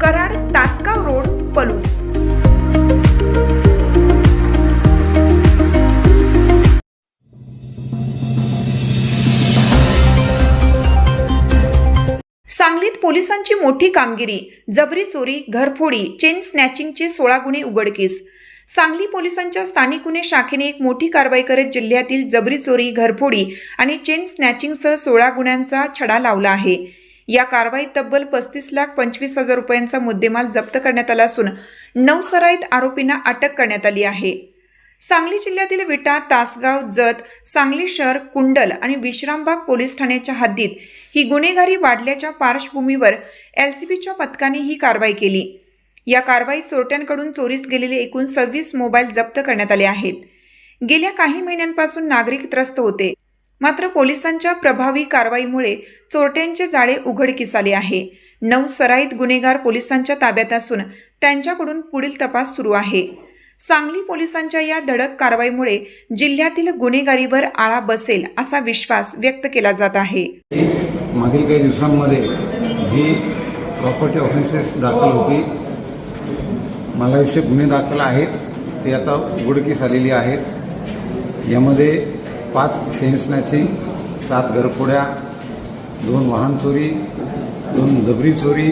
Karad Tasgaon road Palus. सांगलीत पोलिसांची मोठी कामगिरी जबरी चोरी घरफोडी चेन स्नॅचिंगचे सोळा गुन्हे उघडकीस. सांगली पोलिसांच्या स्थानिक गुन्हे शाखेने एक मोठी कारवाई करत जिल्ह्यातील जबरी चोरी घरफोडी आणि चेन स्नॅचिंगसह सोळा गुन्ह्यांचा छडा लावला आहे. या कारवाईत तब्बल पस्तीस लाख पंचवीस हजार रुपयांचा मुद्देमाल जप्त करण्यात आला असून नऊ सराईत आरोपींना अटक करण्यात आली आहे. सांगली जिल्ह्यातील विटा तासगाव जत सांगली शहर कुंडल आणि विश्रामबाग पोलीस ठाण्याच्या हद्दीत ही गुन्हेगारी वाढल्याच्या पार्श्वभूमीवर एलसीबीच्या पथकाने ही कारवाई केली. या कारवाईत चोरट्यांकडून चोरीस गेलेले एकूण सव्वीस मोबाईल जप्त करण्यात आले आहेत. गेल्या काही महिन्यांपासून नागरिक त्रस्त होते. मात्र पोलिसांच्या प्रभावी कारवाईमुळे चोरट्यांचे जाळे उघडकीस आले आहे. नऊ सराईत गुन्हेगार पोलिसांच्या ताब्यात असून त्यांच्याकडून पुढील तपास सुरू आहे. सांगली पोलिसांच्या या धडक कारवाईमुळे जिल्ह्यातील गुन्हेगारीवर आळा बसेल असा विश्वास व्यक्त केला जात आहे. मागील काही दिवसांमध्ये जी प्रॉपर्टी ऑफेन्सेस दाखल होती मालाविषयक गुन्हे दाखल आहेत ते आता उघडकीस आलेली आहेत. यामध्ये पाच चेन स्नॅचिंग सात घरफोड्या दोन वाहन चोरी दोन जबरी चोरी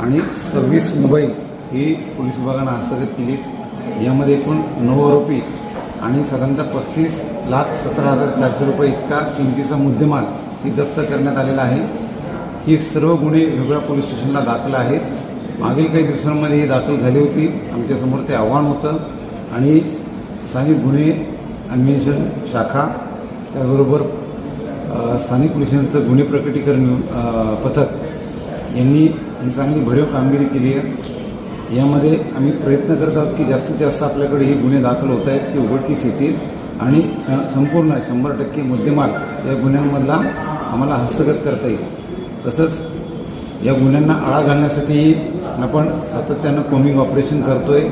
आणि सव्वीस मोबाईल ही पोलीस विभागानं हस्तगत केली. यामध्ये एकूण नऊ आरोपी आणि साधारणतः पस्तीस लाख सतरा हजार चारशे रुपये इतका किमतीचा मुद्देमाल ही जप्त करण्यात आलेला आहे. ही सर्व गुन्हे वेगवेगळ्या पोलीस स्टेशनला दाखल आहेत. मागील काही दिवसांमध्ये ही दाखल झाली होती. आमच्यासमोर ते आव्हान होतं आणि साही गुन्हे अन्वेषण शाखा त्याचबरोबर स्थानिक पोलिसांचं गुन्हे प्रकटीकरण पथक यांनी ही चांगली भरीव कामगिरी केली आहे. यामध्ये आम्ही प्रयत्न करत आहोत की जास्तीत जास्त आपल्याकडे हे गुन्हे दाखल होत आहेत ते उघडकीस येतील आणि संपूर्ण शंभर टक्के मुद्देमाल या गुन्ह्यांमधला आम्हाला हस्तगत करता येईल. तसंच या गुन्ह्यांना आळा घालण्यासाठी आपण सातत्यानं कोमिंग ऑपरेशन करतोय.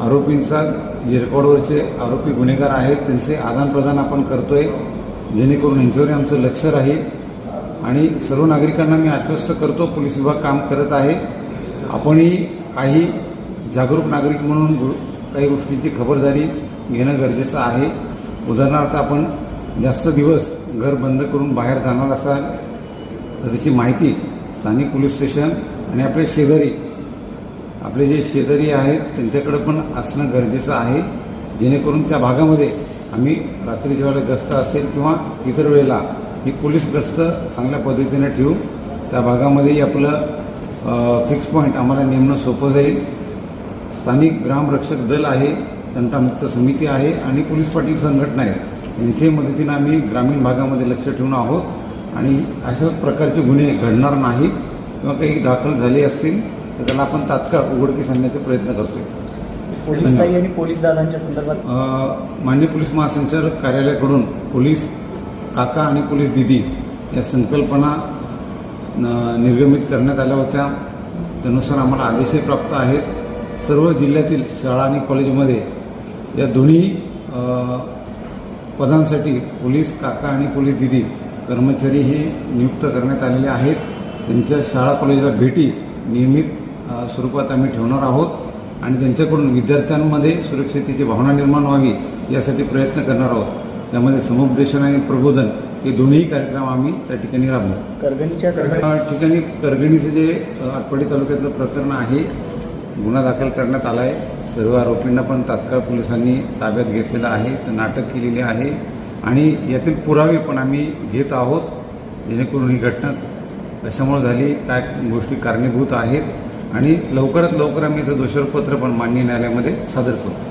आरोपींचा जे रेकॉर्डवरचे आरोपी गुन्हेगार आहेत. त्यांचे आदानप्रदान आपण करतोय. जेणेकरून यांच्यावर आमचं लक्ष राहील. आणि सर्व नागरिकांना मी आश्वस्त करतो पोलीस विभाग काम करत आहे. आपणही काही जागरूक नागरिक म्हणून काही गोष्टींची खबरदारी घेणं गरजेचं आहे. उदाहरणार्थ आपण जास्त दिवस घर बंद करून बाहेर जाणार असाल तर त्याची माहिती स्थानिक पोलीस स्टेशन आणि आपले शेजारी आपले जे शेजारी आहेत त्यांच्याकडे पण असणं गरजेचं आहे. जेणेकरून त्या भागामध्ये आम्ही रात्रीच्या वेळेला गस्त असेल किंवा इतर वेळेला ही पोलीस गस्त चांगल्या पद्धतीने ठेवू त्या भागामध्येही आपलं फिक्स पॉईंट आम्हाला नेमणं सोपं जाईल. स्थानिक ग्रामरक्षक दल आहे तंटामुक्त समिती आहे आणि पोलीस पाटील संघटना आहे. यांच्याही मदतीनं आम्ही ग्रामीण भागामध्ये लक्ष ठेवून आहोत आणि अशा प्रकारचे गुन्हे घडणार नाहीत किंवा काही दाखल झाले असतील तर त्याला आपण तात्काळ उघडकीस आणण्याचे प्रयत्न करतोय. पोलीस ताई आणि पोलीस दादांच्या संदर्भात? अ, माननीय पोलीस महासंचालक कार्यालयाकडून पोलीस काका आणि पोलीस दिदी या संकल्पना निर्गमित करण्यात आल्या होत्या. त्यानुसार आम्हाला आदेशही प्राप्त आहेत. सर्व जिल्ह्यातील शाळा आणि कॉलेजमध्ये या दोन्ही पदांसाठी पोलीस काका आणि पोलीस दिदी कर्मचारी हे नियुक्त करण्यात आलेले आहेत. त्यांच्या शाळा कॉलेजला भेटी नियमित स्वरूपात आम्ही ठेवणार आहोत आणि त्यांच्याकडून विद्यार्थ्यांमध्ये सुरक्षितेची भावना निर्माण व्हावी यासाठी प्रयत्न करणार आहोत. त्यामध्ये समुपदेशन आणि प्रबोधन हे दोन्ही कार्यक्रम आम्ही त्या ठिकाणी राबवू. करगणीच्या ठिकाणी करगणीचं जे आटपाडी तालुक्यातलं प्रकरण आहे गुन्हा दाखल करण्यात आला आहे. सर्व आरोपींना पण तात्काळ पोलिसांनी ताब्यात घेतलेलं आहे त्यांना अटक केलेली आहे. आणि यातील पुरावे पण आम्ही घेत आहोत. जेणेकरून ही घटना कशामुळे झाली काय गोष्टी कारणीभूत आहेत. आणि लवकरात लवकर आम्ही याचं दोषारोपपत्र पण मान्य न्यायालयामध्ये सादर करू.